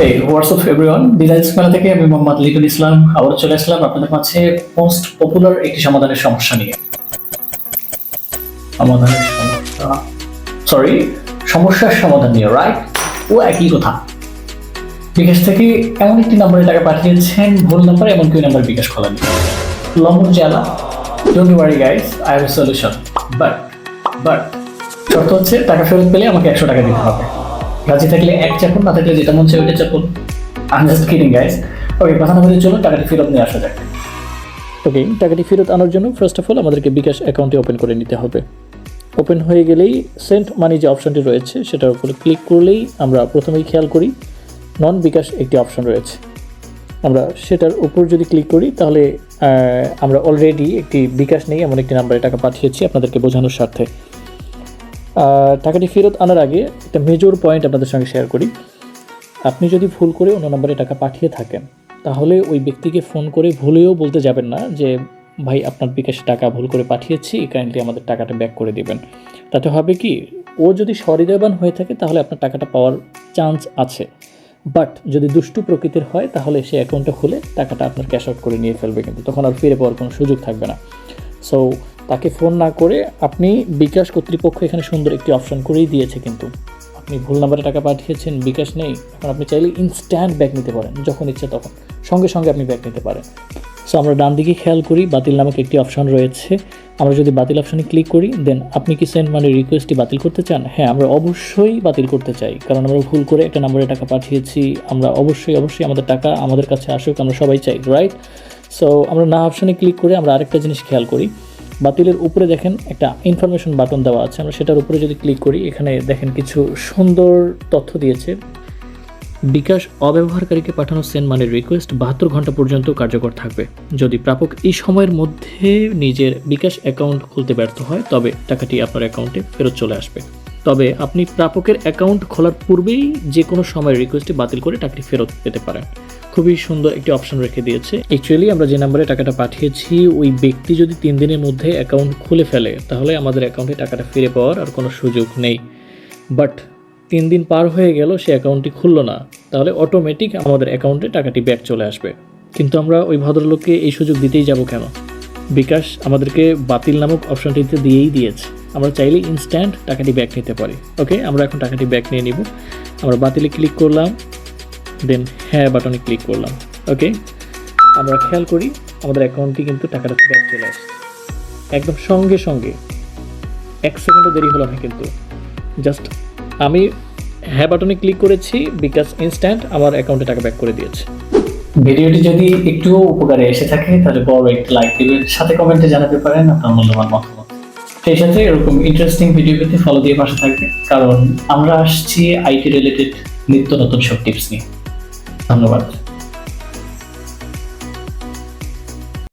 এই WhatsApp everyone design মেলা থেকে আমি মোহাম্মদ লিটুল ইসলাম আবার চলে আসলাম আপনাদের মাঝে মোস্ট পপুলার একটি সমাধানের সমস্যা নিয়ে। সমাধানের সমস্যা সরি সমস্যার সমাধান নিয়ে রাইট ও একই কথা। বিকাশ থেকে এমন একটি নম্বরে টাকা পাঠিয়েছেন, ভুল নাম্বার এমন কেউ নাম্বার বিকাশ খোলা নেই লম্বর জ্বালা don't worry guys I have solution but but শর্ত হচ্ছে টাকা ফেরত পেলে আমাকে একশো টাকা দিতে হবে। রাজি থাকলে এক চাপুন, না থাকলে যেটা মন চাই ওইটা চাপুন। I just kidding guys okay কথা না বলে চলো টাকাটি ফেরত নিয়ে আসা যাক। ওকে টাকাটি ফেরত আনার জন্য ফার্স্ট অফ অল আমাদেরকে বিকাশ অ্যাকাউন্টে ওপেন করে নিতে হবে। ওপেন হয়ে গেলেই সেন্ট মানি যে অপশনটি রয়েছে, সেটার উপরে ক্লিক করলেই আমরা প্রথমেই খেয়াল করি নন বিকাশ একটি অপশন রয়েছে। আমরা সেটার উপর যদি ক্লিক করি, তাহলে আমরা অলরেডি একটি বিকাশ নেই, এমন একটি নাম্বারে টাকা পাঠিয়েছি আপনাদেরকে বোঝানোর স্বার্থে। টাকাটি ফেরত আনার আগে একটা মেজর পয়েন্ট আপনাদের সঙ্গে শেয়ার করি। আপনি যদি ভুল করে অন্য নম্বরে টাকা পাঠিয়ে থাকেন, তাহলে ওই ব্যক্তিকে ফোন করে ভুলেও বলতে যাবেন না যে, ভাই, আপনার বিকাশে টাকা ভুল করে পাঠিয়েছি কাইন্ডলি আমাদের টাকাটা ব্যাক করে দিবেন। তাতে হবে কি, ও যদি সহৃদয়বান হয়ে থাকে, তাহলে আপনার টাকাটা পাওয়ার চান্স আছে। বাট যদি দুষ্টু প্রকৃতির হয়, তাহলে সে অ্যাকাউন্টটা খুলে টাকাটা আপনার ক্যাশ আউট করে নিয়ে ফেলবে কিন্তু। তখন আর ফিরে পাওয়ার কোনো সুযোগ থাকবে না। সো তাকে ফোন না করে আপনি বিকাশ কর্তৃপক্ষ এখানে সুন্দর একটি অপশন করেই দিয়েছে কিন্তু। আপনি ভুল নাম্বারে টাকা পাঠিয়েছেন, বিকাশ নেই, এখন আপনি চাইলে ইনস্ট্যান্ট ব্যাক নিতে পারেন, যখন ইচ্ছে তখন। সঙ্গে সঙ্গে আপনি ব্যাক নিতে পারেন। সো আমরা ডান দিকে খেয়াল করি, বাতিল নামক একটি অপশন রয়েছে। আমরা যদি বাতিল অপশনে ক্লিক করি দেন আপনি কি সেন্ড মানে রিকোয়েস্টটি বাতিল করতে চান? হ্যাঁ আমরা অবশ্যই বাতিল করতে চাই, কারণ আমরা ভুল করে একটা নাম্বারে টাকা পাঠিয়েছি। আমরা অবশ্যই অবশ্যই আমাদের টাকা আমাদের কাছে আসুক, আমরা সবাই চাই রাইট সো আমরা না অপশনে ক্লিক করে আমরা আরেকটা জিনিস খেয়াল করি। বাতিলের উপরে দেখেন একটা ইনফরমেশন বাটন দেওয়া আছে। আমরা সেটার উপরে যদি ক্লিক করি, এখানে দেখেন কিছু সুন্দর তথ্য দিয়েছে। বিকাশ অব্যবহারকারীকে পাঠানো সেন্ড মানির রিকোয়েস্ট বাহাত্তর ঘণ্টা পর্যন্ত কার্যকর থাকবে। যদি প্রাপক এই সময়ের মধ্যে নিজের বিকাশ অ্যাকাউন্ট খুলতে ব্যর্থ হয়, তবে টাকাটি আপনার অ্যাকাউন্টে ফেরত চলে আসবে। তবে আপনি প্রাপকের অ্যাকাউন্ট খোলার পূর্বেই যে কোনো সময় রিকোয়েস্টটি বাতিল করে টাকাটি ফেরত পেতে পারেন। খুবই সুন্দর একটি অপশন রেখে দিয়েছে। অ্যাকচুয়ালি আমরা যে নাম্বারে টাকাটা পাঠিয়েছি, ওই ব্যক্তি যদি তিন দিনের মধ্যে অ্যাকাউন্ট খুলে ফেলে, তাহলে আমাদের অ্যাকাউন্টে টাকাটা ফিরে পাওয়ার আর কোনো সুযোগ নেই। বাট তিন দিন পার হয়ে গেল, সে অ্যাকাউন্টটি খুললো না, তাহলে অটোমেটিক আমাদের অ্যাকাউন্টে টাকাটি ব্যাক চলে আসবে। কিন্তু আমরা ওই ভদ্রলোককে এই সুযোগ দিতেই যাব কেন? বিকাশ আমাদেরকে বাতিল নামক অপশনটিতে দিয়েই দিয়েছে। আমরা চাইলে ইনস্ট্যান্ট টাকাটি ব্যাক নিতে পারি। ওকে আমরা এখন টাকাটি ব্যাক নিয়ে নিব। আমরা বাতিলে ক্লিক করলাম। দেন হ্যাঁ বাটনে ক্লিক করলাম। ওকে আমরা খেয়াল করি, আমাদের অ্যাকাউন্টটি কিন্তু টাকাটা ব্যাক চলে আসছে। একদম সঙ্গে সঙ্গে। এক সেকেন্ডও দেরি হলো না কিন্তু। জাস্ট আমি হ্যাঁ বাটনে ক্লিক করেছি বিকাশ ইনস্ট্যান্ট আমার অ্যাকাউন্টে টাকা ব্যাক করে দিয়েছে। ভিডিওটি যদি একটুও উপকারে এসে থাকে, তাহলে বড় একটি লাইক দিবেন, সাথে কমেন্টে জানাতে পারেন আপনার মূল্যবান মতামত। সেই সাথে এরকম ইন্টারেস্টিং ভিডিও পেতে ফলো দিয়ে পাশে থাকবে কারণ আমরা আসছি আইটি রিলেটেড নিত্য নতুন সব টিপস নিয়ে। ধন্যবাদ।